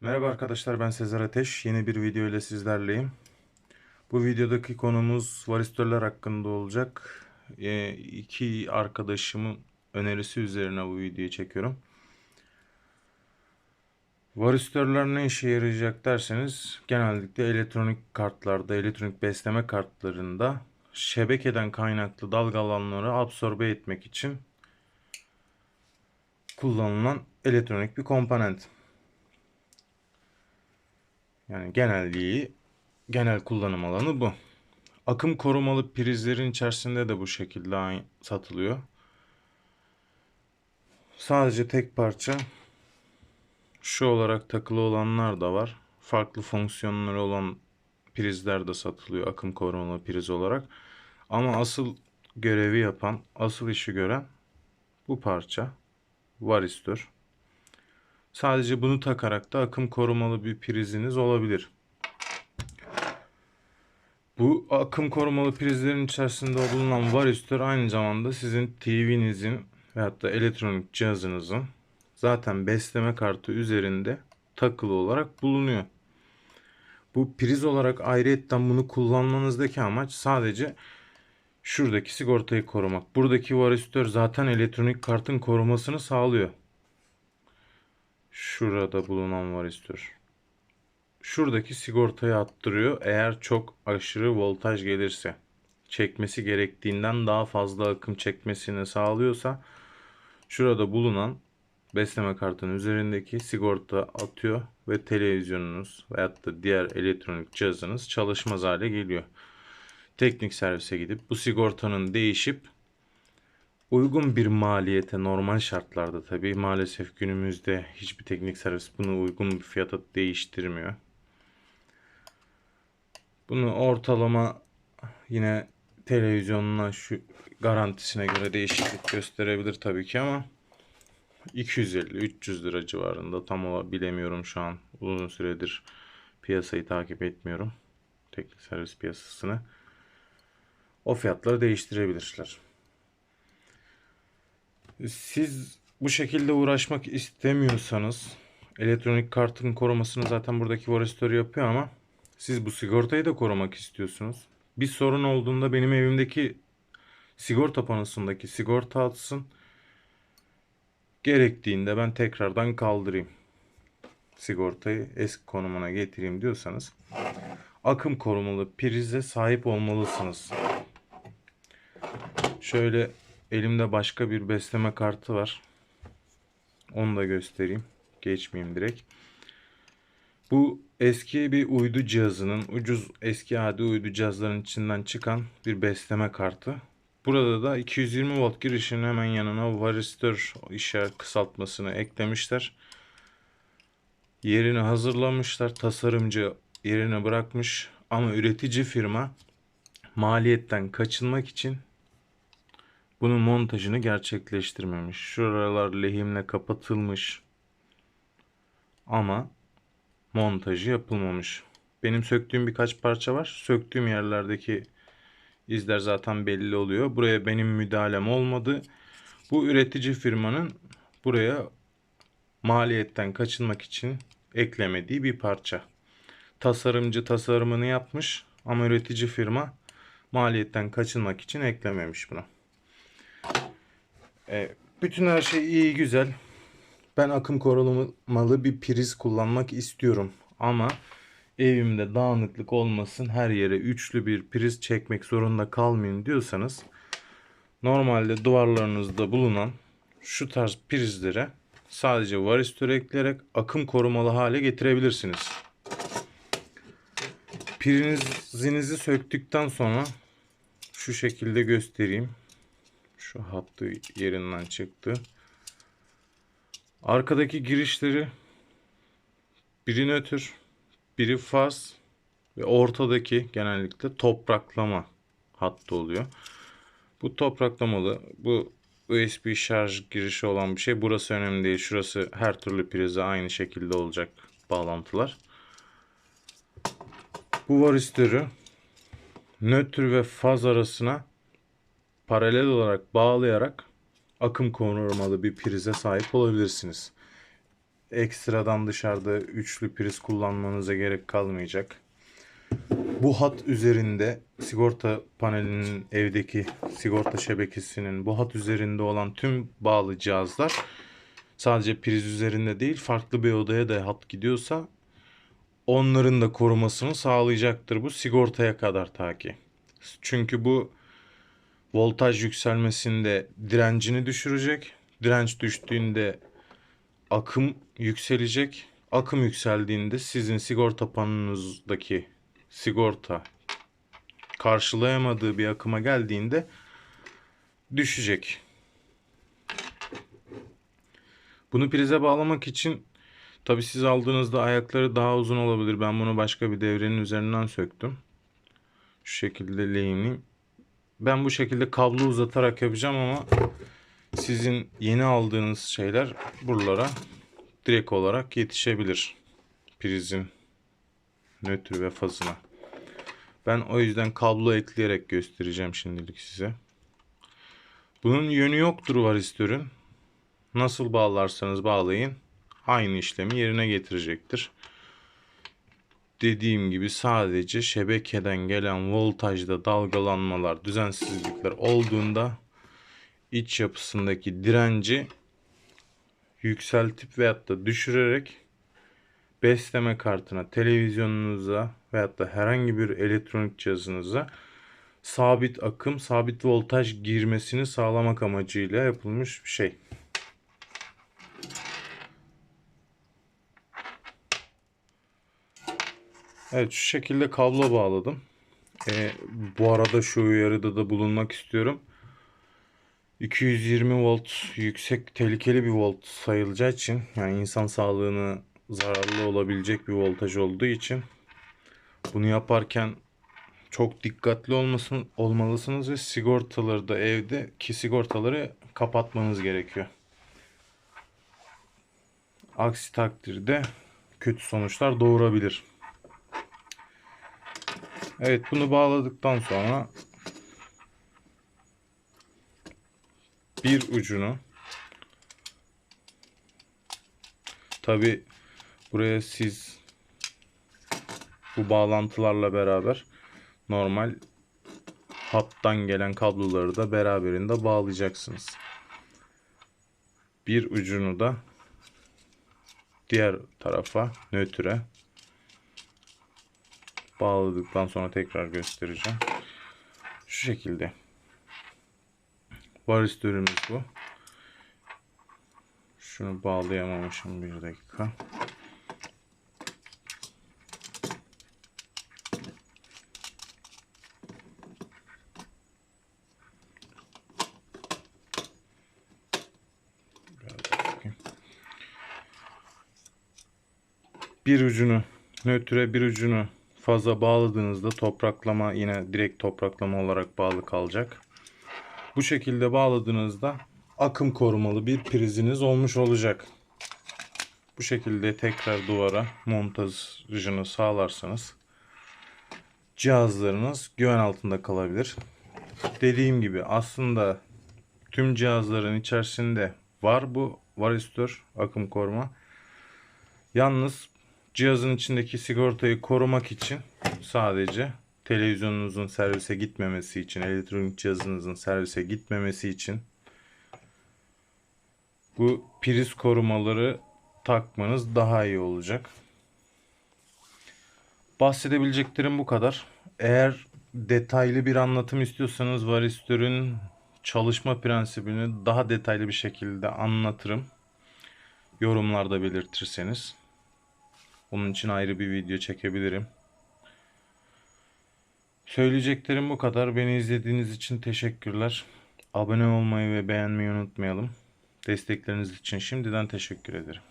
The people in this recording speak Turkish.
Merhaba arkadaşlar ben Sezer Ateş. Yeni bir video ile sizlerleyim. Bu videodaki konumuz varistörler hakkında olacak. Ee, iki arkadaşımın önerisi üzerine bu videoyu çekiyorum. Varistörler ne işe yarayacak derseniz genellikle elektronik kartlarda, elektronik besleme kartlarında şebekeden kaynaklı dalgalanmaları absorbe etmek için kullanılan elektronik bir komponent. Yani genelliği, genel kullanım alanı bu. Akım korumalı prizlerin içerisinde de bu şekilde satılıyor. Sadece tek parça şu olarak takılı olanlar da var. Farklı fonksiyonları olan prizler de satılıyor akım korumalı priz olarak. Ama asıl görevi yapan, asıl işi gören bu parça varistör. Sadece bunu takarak da akım korumalı bir priziniz olabilir. Bu akım korumalı prizlerin içerisinde bulunan varistör aynı zamanda sizin TV'nizin veyahut da elektronik cihazınızın zaten besleme kartı üzerinde takılı olarak bulunuyor. Bu priz olarak ayrıyetten bunu kullanmanızdaki amaç sadece şuradaki sigortayı korumak. Buradaki varistör zaten elektronik kartın korumasını sağlıyor. Şurada bulunan varistör. Şuradaki sigortayı attırıyor eğer çok aşırı voltaj gelirse. Çekmesi gerektiğinden daha fazla akım çekmesini sağlıyorsa şurada bulunan besleme kartının üzerindeki sigorta atıyor ve televizyonunuz veyahut da diğer elektronik cihazınız çalışmaz hale geliyor. Teknik servise gidip bu sigortanın değişip uygun bir maliyete normal şartlarda tabii maalesef günümüzde hiçbir teknik servis bunu uygun bir fiyata değiştirmiyor. Bunu ortalama yine televizyonuna şu garantisine göre değişiklik gösterebilir tabii ki ama 250-300 lira civarında tam bilemiyorum şu an. Uzun süredir piyasayı takip etmiyorum. Teknik servis piyasasını. O fiyatları değiştirebilirler. Siz bu şekilde uğraşmak istemiyorsanız elektronik kartın korumasını zaten buradaki varistör yapıyor ama siz bu sigortayı da korumak istiyorsunuz. Bir sorun olduğunda benim evimdeki sigorta panosundaki sigorta atsın. Gerektiğinde ben tekrardan kaldırayım. Sigortayı eski konumuna getireyim diyorsanız akım korumalı prize sahip olmalısınız. Şöyle elimde başka bir besleme kartı var. Onu da göstereyim. Geçmeyeyim direkt. Bu eski bir uydu cihazının ucuz eski adi uydu cihazların içinden çıkan bir besleme kartı. Burada da 220 volt girişinin hemen yanına varistör işaret kısaltmasını eklemişler. Yerini hazırlamışlar. Tasarımcı yerine bırakmış ama üretici firma maliyetten kaçınmak için bunun montajını gerçekleştirmemiş. Şuralar lehimle kapatılmış. Ama montajı yapılmamış. Benim söktüğüm birkaç parça var. Söktüğüm yerlerdeki izler zaten belli oluyor. Buraya benim müdahalem olmadı. Bu üretici firmanın buraya maliyetten kaçınmak için eklemediği bir parça. Tasarımcı tasarımını yapmış ama üretici firma maliyetten kaçınmak için eklememiş bunu. E, bütün her şey iyi güzel. Ben akım korumalı bir priz kullanmak istiyorum. Ama evimde dağınıklık olmasın her yere üçlü bir priz çekmek zorunda kalmayın diyorsanız normalde duvarlarınızda bulunan şu tarz prizlere sadece varistör ekleyerek akım korumalı hale getirebilirsiniz. Prizinizi söktükten sonra şu şekilde göstereyim. Şu hattı yerinden çıktı. Arkadaki girişleri biri nötr, biri faz ve ortadaki genellikle topraklama hattı oluyor. Bu topraklamalı, bu USB şarj girişi olan bir şey. Burası önemli değil. Şurası her türlü prize aynı şekilde olacak bağlantılar. Bu varistörü nötr ve faz arasına paralel olarak bağlayarak akım korumalı bir prize sahip olabilirsiniz. ekstradan dışarıda üçlü priz kullanmanıza gerek kalmayacak. Bu hat üzerinde sigorta panelinin evdeki sigorta şebekesinin bu hat üzerinde olan tüm bağlı cihazlar sadece priz üzerinde değil farklı bir odaya da hat gidiyorsa onların da korumasını sağlayacaktır bu sigortaya kadar ta ki. Çünkü bu voltaj yükselmesinde direncini düşürecek. Direnç düştüğünde akım yükselecek. Akım yükseldiğinde sizin sigorta panonunuzdaki sigorta karşılayamadığı bir akıma geldiğinde düşecek. Bunu prize bağlamak için tabi siz aldığınızda ayakları daha uzun olabilir. Ben bunu başka bir devrenin üzerinden söktüm. Şu şekilde lehimliyim. Ben bu şekilde kablo uzatarak yapacağım ama sizin yeni aldığınız şeyler buralara direkt olarak yetişebilir. Prizin nötr ve fazına. Ben o yüzden kablo ekleyerek göstereceğim şimdilik size. Bunun yönü yoktur varistörün. Nasıl bağlarsanız bağlayın aynı işlemi yerine getirecektir. Dediğim gibi sadece şebekeden gelen voltajda dalgalanmalar, düzensizlikler olduğunda iç yapısındaki direnci yükseltip veyahut da düşürerek besleme kartına, televizyonunuza veyahut da herhangi bir elektronik cihazınıza sabit akım, sabit voltaj girmesini sağlamak amacıyla yapılmış bir şey. Evet şu şekilde kablo bağladım. Ee, bu arada şu uyarıda da bulunmak istiyorum. 220 volt yüksek tehlikeli bir volt sayılacağı için yani insan sağlığını zararlı olabilecek bir voltaj olduğu için bunu yaparken çok dikkatli olmasın, olmalısınız ve sigortaları da evde ki sigortaları kapatmanız gerekiyor. Aksi takdirde kötü sonuçlar doğurabilir. Evet bunu bağladıktan sonra bir ucunu tabi buraya siz bu bağlantılarla beraber normal hattan gelen kabloları da beraberinde bağlayacaksınız. Bir ucunu da diğer tarafa nötre bağladıktan sonra tekrar göstereceğim. Şu şekilde. Varistörümüz bu. Şunu bağlayamamışım bir dakika. Bir ucunu nötre bir ucunu fazla bağladığınızda topraklama yine direkt topraklama olarak bağlı kalacak. Bu şekilde bağladığınızda akım korumalı bir priziniz olmuş olacak. Bu şekilde tekrar duvara montajını sağlarsanız cihazlarınız güven altında kalabilir. Dediğim gibi aslında tüm cihazların içerisinde var bu varistör akım koruma. Yalnız cihazın içindeki sigortayı korumak için sadece televizyonunuzun servise gitmemesi için, elektronik cihazınızın servise gitmemesi için bu priz korumaları takmanız daha iyi olacak. Bahsedebileceklerim bu kadar. Eğer detaylı bir anlatım istiyorsanız varistörün çalışma prensibini daha detaylı bir şekilde anlatırım. Yorumlarda belirtirseniz. Onun için ayrı bir video çekebilirim. Söyleyeceklerim bu kadar. Beni izlediğiniz için teşekkürler. Abone olmayı ve beğenmeyi unutmayalım. Destekleriniz için şimdiden teşekkür ederim.